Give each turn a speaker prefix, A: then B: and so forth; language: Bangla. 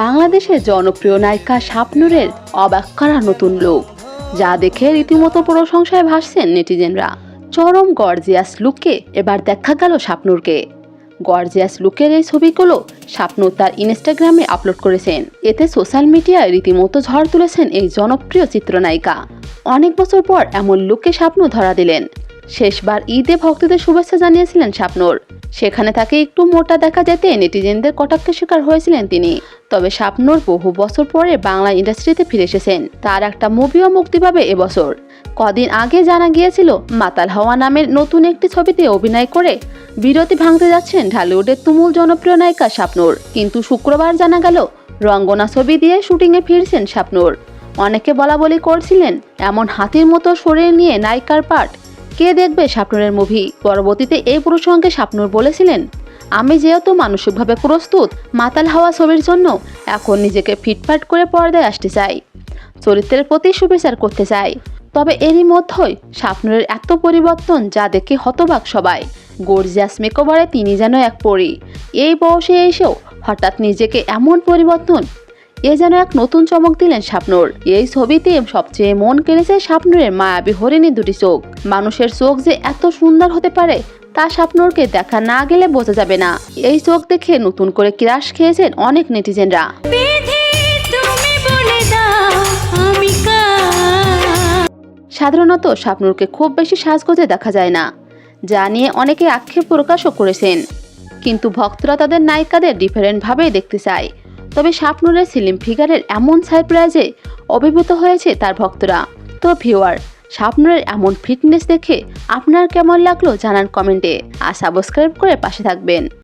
A: বাংলাদেশের জনপ্রিয় নায়িকা শাপনুরের অবাক করা নতুন লুক যা দেখে রীতিমতো প্রশংসায় ভাসছেন নেটিজেনরা। চরম গর্জিয়াস লুককে এবার দেখা গেল শাপনুরকে। গর্জিয়াস লুকের এই ছবিগুলো শাপনুর তার ইনস্টাগ্রামে আপলোড করেছেন। এতে সোশ্যাল মিডিয়ায় রীতিমতো ঝড় তুলেছেন এই জনপ্রিয় চিত্রনায়িকা। অনেক বছর পর এমন লুককে শাপনু ধরা দিলেন। শেষবার ঈদে ভক্তদের শুভেচ্ছা জানিয়েছিলেন শাপনুর। সেখানে তাকে একটু মোটা দেখা যেতে নেটিজেনদের কটাক্ষের শিকার হয়েছিলেন তিনি। তবে শাপনুর বহু বছর পরে বাংলা ইন্ডাস্ট্রিতে ফিরে এসেছেন। তার একটা মুভিও মুক্তি পাবে এবছর। কদিন আগে জানা গিয়েছিল, মাতাল হওয়া নামের নতুন একটি ছবিতে অভিনয় করে বিরতি ভাঙতে যাচ্ছেন ঢালিউডের তুমুল জনপ্রিয় নায়িকা শাপনুর। কিন্তু শুক্রবার জানা গেল, রঙ্গনা ছবি দিয়ে শুটিংয়ে ফিরছেন শাপনুর। অনেকে বলা বলি করছিলেন, এমন হাতির মতো শরীর নিয়ে নায়িকার পাঠ কে দেখবে শাপনুরের মুভি? পরবর্তীতে এই প্রসঙ্গে শাপনুর বলেছিলেন, আমি যেহেতু মানসিকভাবে প্রস্তুত, মাতাল হাওয়া ছবির জন্য এখন নিজেকে ফিটফাট করে পর্দায় আসতে চাই, চরিত্রের প্রতি সুবিচার করতে চাই। তবে এরই মধ্যেই শাপনুরের এত পরিবর্তন যা দেখে হতবাক সবাই। গর্জিয়াস মেকওভারে তিনি যেন এক পরি। এই বয়সে এসেও হঠাৎ নিজেকে এমন পরিবর্তন এ যেন এক নতুন চমক দিলেন শাপনুর এই ছবিতে সবচেয়ে মন কেড়েছে শাপনুরের মায়াবী হরিণী দুটি চোখ। মানুষের চোখ যে এত সুন্দর হতে পারে তা শাপনুরকে দেখা না গেলে বোঝা যাবে না। এই চোখ দেখে নতুন করে ক্রাশ খেয়েছেন অনেক নেটিজেনরা। সাধারণত শাপনুরকে খুব বেশি সাজগোজে দেখা যায় না যা নিয়ে অনেকে আক্ষেপ প্রকাশও করেছেন। কিন্তু ভক্তরা তাদের নায়িকাদের ডিফারেন্টভাবেই দেখতে চায়। তবে শাপনুরের সিলিম ফিগারের এমন সারপ্রাইজে অভিভূত হয়েছে তার ভক্তরা। তো ভিওয়ার শাপনুরের এমন ফিটনেস দেখে আপনার কেমন লাগল জানান কমেন্টে। আর সাবস্ক্রাইব করে পাশে থাকবেন।